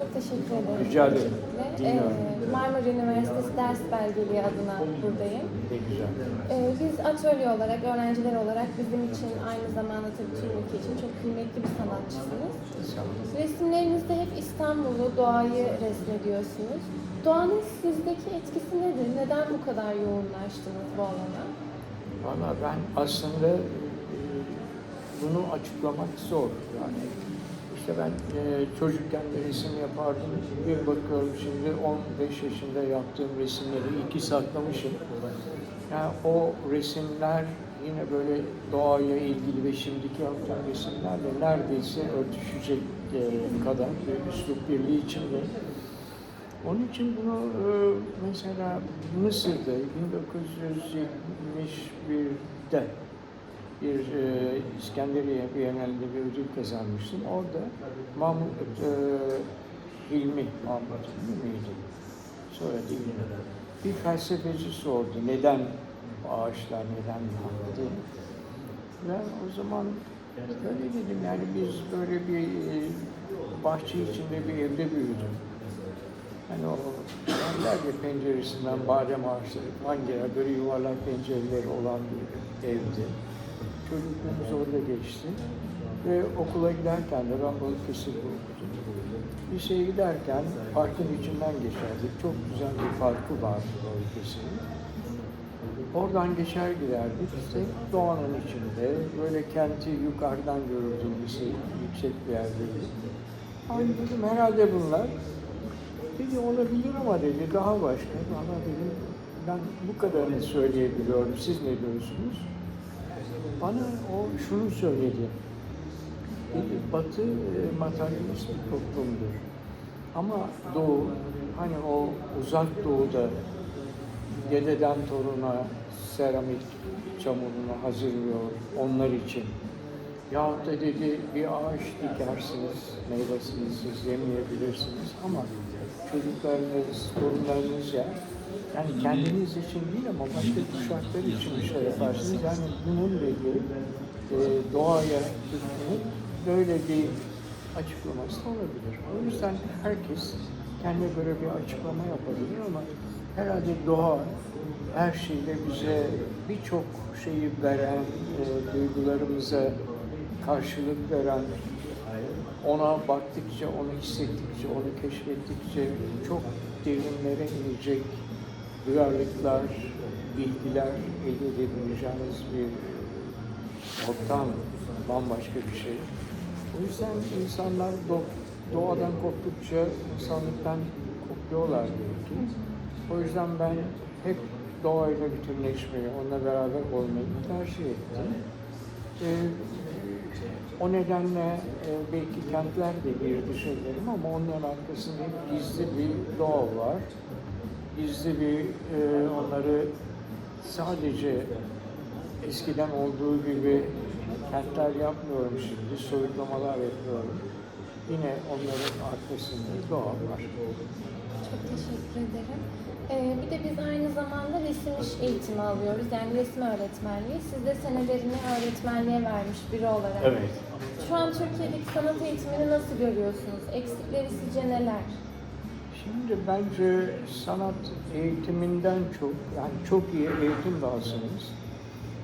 Çok teşekkür ederim. Rica ederim. Öncelikle, Dinliyorum. e, Marmara Üniversitesi ders belgeliği adına buradayım. Ne güzel. E, biz atölye olarak, öğrenciler olarak bizim için aynı zamanda tabii tüm ülke için çok kıymetli bir sanatçısınız. Resimlerinizde hep İstanbul'u, doğayı resmediyorsunuz. Doğanın sizdeki etkisi nedir? Neden bu kadar yoğunlaştınız bu alana? Valla ben aslında e, bunu açıklamak zor. Yani işte ben e, çocukken de resim yapardım. Bir bakıyorum şimdi 15 yaşında yaptığım resimleri iki saklamışım. Yani o resimler yine böyle doğaya ilgili ve şimdiki yaptığım resimlerle neredeyse örtüşecek e, kadar bir üslup birliği içinde. Onun için bunu e, mesela Mısır'da 1971'de bir e, İskenderiye Bienalinde bir ödül kazanmıştım. Orada Mahmut e, Hilmi, Mahmut Hilmi miydi? Soyadı Hilmi. Bir felsefeci sordu neden ağaçlar neden yandı? Ben o zaman öyle dedim yani biz böyle bir e, bahçe içinde bir evde büyüdüm. Hani o derler ya penceresinden badem ağaçları falan gelen böyle yuvarlak pencereleri olan bir evdi. Çocukluğumuz orada geçti. Ve okula giderken de ben Balıkesir'de okudum. Liseye giderken parkın içinden geçerdik. Çok güzel bir parkı vardı Balıkesir'in. Oradan geçer giderdik. İşte doğanın içinde böyle kenti yukarıdan görürdüm liseyi. Yüksek bir yerdeydi. Ay dedim herhalde bunlar Dedi olabilir ama dedi daha başka. Valla dedim ben bu kadarını söyleyebiliyorum. Siz ne diyorsunuz? Bana o şunu söyledi. Batı e, materyalist bir toplumdur. Ama Doğu hani o uzak doğuda dededen toruna seramik çamurunu hazırlıyor onlar için. Yahut da dedi bir ağaç dikersiniz, meyvesini siz yemeyebilirsiniz ama çocuklarınız, torunlarınız yer. Yani kendiniz için değil ama başka kuşaklar için bir şey yaparsınız. Yani bunun dediği e, doğaya tutunup böyle bir açıklaması da olabilir. O yüzden herkes kendine göre bir açıklama yapabilir ama herhalde doğa her şeyle bize birçok şeyi veren, e, duygularımıza karşılık veren, ona baktıkça, onu hissettikçe, onu keşfettikçe çok derinlere inecek duyarlılıklar, bilgiler elde edebileceğiniz bir ortam, bambaşka bir şey. O yüzden insanlar do- doğadan koptukça insanlıktan kopuyorlar belki. O yüzden ben hep doğayla bütünleşmeyi, onunla beraber olmayı tercih ettim. Ee, o nedenle e, belki kentler de girdi şeylerim ama onların arkasında gizli bir doğa var. Gizli bir e, onları sadece eskiden olduğu gibi kentler yapmıyorum şimdi, soyutlamalar yapıyorum. Yine onların arkasında doğa var. Çok teşekkür ederim. Ee, bir de biz aynı zamanda resim iş eğitimi alıyoruz. Yani resim öğretmenliği. Siz de senelerini öğretmenliğe vermiş biri olarak. Evet. Şu an Türkiye'deki sanat eğitimini nasıl görüyorsunuz? Eksikleri sizce neler? Şimdi bence sanat eğitiminden çok, yani çok iyi eğitim alsanız,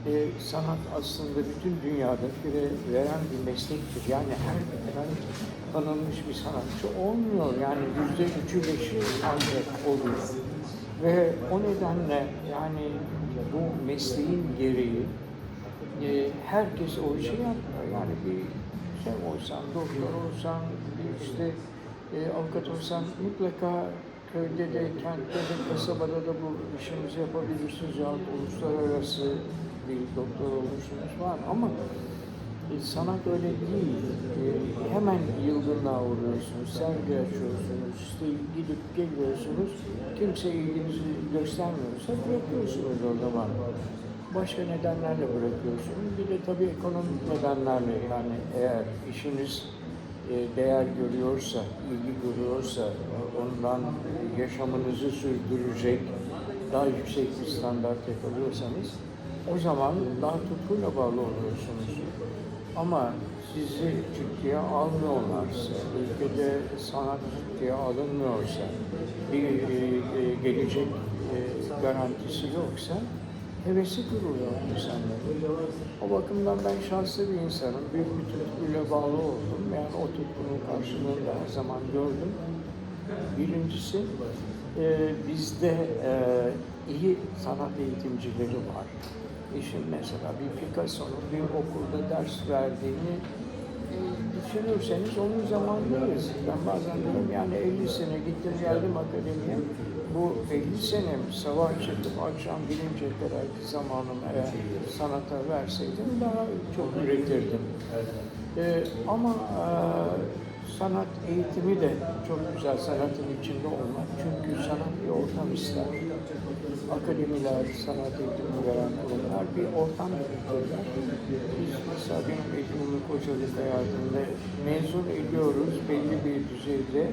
e, sanat aslında bütün dünyada bir veren bir meslektir. Yani her veren tanınmış bir sanatçı olmuyor. Yani yüzde üçü beşi ancak oluyor. Ve o nedenle yani bu mesleğin gereği e, herkes o işi yapmıyor. Yani bir şey olsan, doktor olsan, bir işte e, avukat olsan mutlaka köyde de, kentte de, kasabada da bu işinizi yapabilirsiniz. Ya uluslararası bir doktor olursunuz var ama e, sanat öyle değil. E, hemen yılgınlığa uğruyorsunuz, sergi açıyorsunuz, işte gidip geliyorsunuz. Kimse ilginizi göstermiyorsa bırakıyorsunuz o zaman. Başka nedenlerle bırakıyorsunuz. Bir de tabii ekonomik nedenlerle yani eğer işiniz e, değer görüyorsa, ilgi görüyorsa, ondan yaşamınızı sürdürecek daha yüksek bir standart yakalıyorsanız o zaman daha tutkuyla bağlı oluyorsunuz. Ama sizi ciddiye almıyorlarsa, ülkede sanat ciddiye alınmıyorsa, bir e, e, gelecek e, garantisi yoksa hevesi duruyor insanların. O bakımdan ben şanslı bir insanım. Büyük bir tutkuyla bağlı oldum. Yani o tutkunun karşılığını her zaman gördüm. Birincisi bizde iyi sanat eğitimcileri var. İşin mesela bir Picasso'nun bir okulda ders verdiğini e, düşünürseniz onun zamanındayız. Ben bazen diyorum yani 50 sene gittim geldim akademiye. Bu 50 senem sabah çıkıp akşam gelinceye kadar zamanımı eğer sanata verseydim daha çok üretirdim. Ee, ama e, sanat eğitimi de çok güzel sanatın içinde olmak. Çünkü sanat bir ortam ister. Akademiler, sanat eğitimi veren kurumlar bir ortam yaratırlar. Biz mesela benim eğitimimi hocalık hayatımda mezun ediyoruz belli bir düzeyde.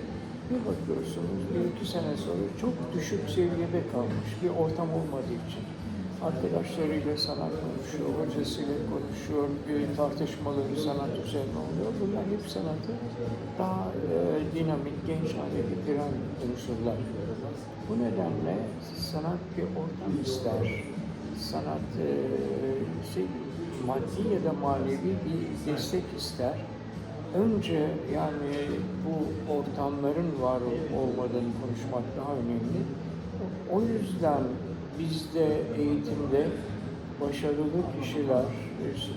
Bir bakıyorsunuz bir iki sene sonra çok düşük seviyede kalmış bir ortam olmadığı için arkadaşlarıyla sanat konuşuyor, hocasıyla konuşuyor, bir tartışmaları sanat üzerine oluyor. Bunlar hep sanatı daha e, dinamik, genç hale getiren unsurlar. Bu nedenle sanat bir ortam ister. Sanat e, şey, maddi ya da manevi bir destek ister. Önce yani bu ortamların var olmadığını konuşmak daha önemli. O yüzden bizde eğitimde başarılı kişiler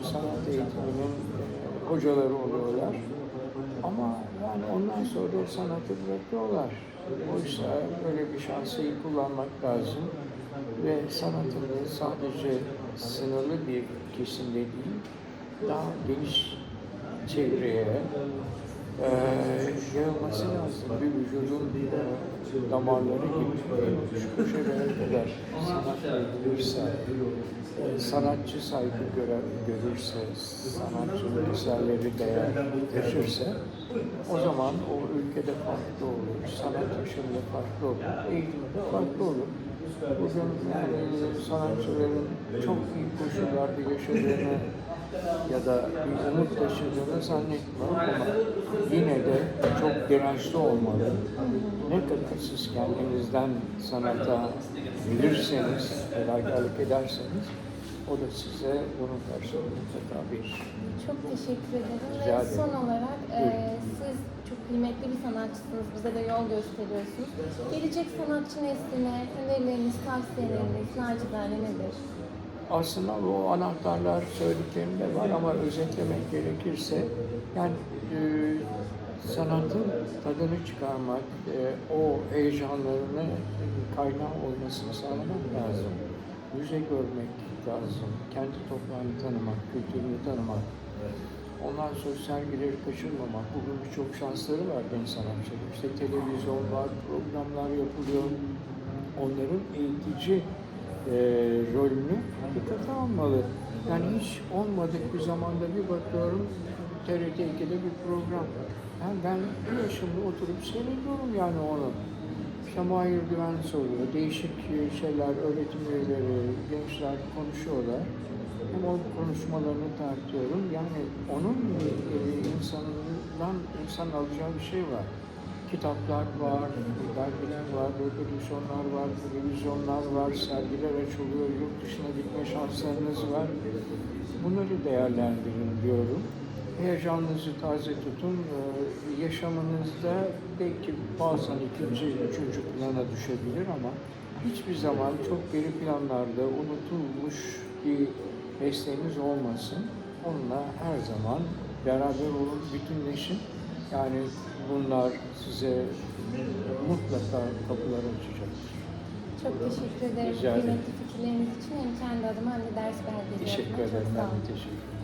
sanat eğitiminin e, hocaları oluyorlar. Ama yani ondan sonra o sanatı bırakıyorlar. Oysa böyle bir şansı iyi kullanmak lazım. Ve sanatın sadece sınırlı bir kesimde değil, daha geniş çevreye e, yayılması lazım. Bir vücudun e, damarları gibi köşelere kadar sanatçı saygı göre, görürse, sanatçının eserleri değer taşırsa, o zaman o ülkede farklı olur, sanat yaşamında farklı olur, eğitimde farklı olur. Bugün yani sanatçıların çok iyi koşullarda yaşadığını ya da bir umut taşıdığını zannetmiyorum ama yine de çok dirençli olmalı. Ne kadar siz kendinizden sanata bilirseniz, fedakarlık ederseniz o da size bunun karşılığında mutlaka bir Çok teşekkür ederim. Rica Ve ederim. son olarak e, siz çok kıymetli bir sanatçısınız. Bize de yol gösteriyorsunuz. Gelecek sanatçı nesline önerileriniz, tavsiyeleriniz nacizane nedir? Aslında bu anahtarlar söylediklerimde var ama özetlemek gerekirse yani e, sanatın tadını çıkarmak, e, o heyecanlarını kaynağı olmasını sağlamak lazım. Müze görmek lazım, kendi toprağını tanımak, kültürünü tanımak. Ondan sonra sergileri kaçırmamak. Bugün birçok şansları var genç sanatçıların. İşte televizyon var, programlar yapılıyor. Onların eğitici e, rolünü dikkate almalı. Yani hiç olmadık bir zamanda bir bakıyorum TRT 2'de bir program. Yani ben bir yaşımda oturup seyrediyorum yani onu. İşte Mahir Güven soruyor, değişik şeyler, öğretim üyeleri, gençler konuşuyorlar. Hem o konuşmalarını tartıyorum. Yani onun e, insanından insan alacağı bir şey var kitaplar var, dergiler var, reprodüksiyonlar var, televizyonlar var, sergiler açılıyor, yurt dışına gitme şanslarınız var. Bunları değerlendirin diyorum. Heyecanınızı taze tutun. Ee, Yaşamınızda belki bazen ikinci, üçüncü plana düşebilir ama hiçbir zaman çok geri planlarda unutulmuş bir mesleğiniz olmasın. Onunla her zaman beraber olun, bütünleşin. Yani bunlar size mutlaka kapılar açacaktır. Çok teşekkür ederim Rica ederim. kıymetli fikirleriniz için hem kendi adıma hem de ders verdiğiniz Teşekkür ederim. Ben de teşekkür ederim.